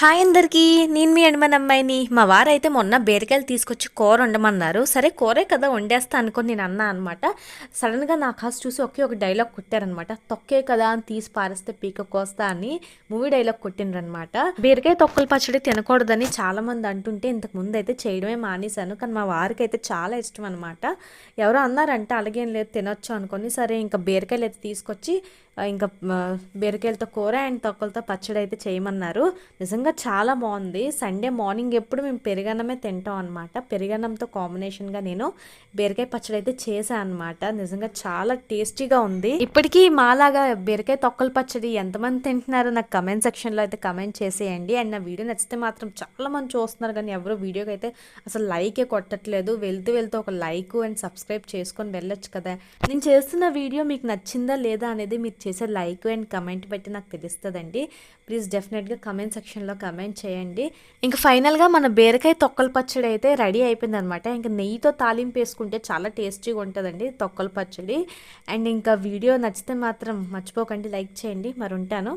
Hi అందరికీ నేను మీ అడమన్ అమ్మాయిని. మా వారైతే మొన్న బీరకాయలు తీసుకొచ్చి కూర వండమన్నారు. సరే కూరే కదా వండేస్తా అనుకుని నేను అన్నా అనమాట. సడన్గా నా కాసు చూసి ఒకే ఒక డైలాగ్ కొట్టారనమాట. తొక్కే కదా అని తీసి పారేస్తే పీక కోస్తా అని మూవీ డైలాగ్ కొట్టిండ్రనమాట. బీరకాయ తొక్కల పచ్చడి తినకూడదని చాలామంది అంటుంటే ఇంతకు ముందు అయితే చేయడమే మానేశాను. కానీ మా వారికి అయితే చాలా ఇష్టం అనమాట ఎవరో అన్నారంటే అలాగేం లేదు తినొచ్చు అనుకొని. సరే ఇంకా బీరకాయలు అయితే తీసుకొచ్చి ఇంకా బీరకాయలతో కూర అండ్ తొక్కలతో పచ్చడి అయితే చేయమన్నారు. నిజంగా నిజంగా చాలా బాగుంది. సండే మార్నింగ్ ఎప్పుడు మేము పెరుగన్నమే తింటాం అనమాట పెరుగన్నంతో కాంబినేషన్గా నేను బీరకాయ పచ్చడి అయితే చేశాను అనమాట నిజంగా చాలా టేస్టీగా ఉంది. ఇప్పటికీ మాలాగా బీరకాయ తొక్కల పచ్చడి ఎంతమంది తింటున్నారో నాకు కమెంట్ సెక్షన్లో అయితే కమెంట్ చేసేయండి. అండ్ నా వీడియో నచ్చితే మాత్రం చాలా మంది చూస్తున్నారు కానీ ఎవరు వీడియోకి అయితే అసలు లైకే కొట్టట్లేదు. వెళ్తూ వెళ్తూ ఒక లైక్ అండ్ సబ్స్క్రైబ్ చేసుకొని వెళ్ళొచ్చు కదా. నేను చేస్తున్న వీడియో మీకు నచ్చిందా లేదా అనేది మీరు చేసే లైక్ అండ్ కమెంట్ బట్టి నాకు తెలుస్తుందండి. ప్లీజ్ డెఫినెట్గా కమెంట్ సెక్షన్లో కమెంట్ చేయండి. ఇంకా ఫైనల్గా మన బీరకాయ తొక్కల పచ్చడి అయితే రెడీ అయిపోయింది అనమాట ఇంకా నెయ్యితో తాలింపు వేసుకుంటే చాలా టేస్టీగా ఉంటుందండి తొక్కల పచ్చడి. అండ్ ఇంకా వీడియో నచ్చితే మాత్రం మర్చిపోకండి. లైక్ చేయండి. మరి ఉంటాను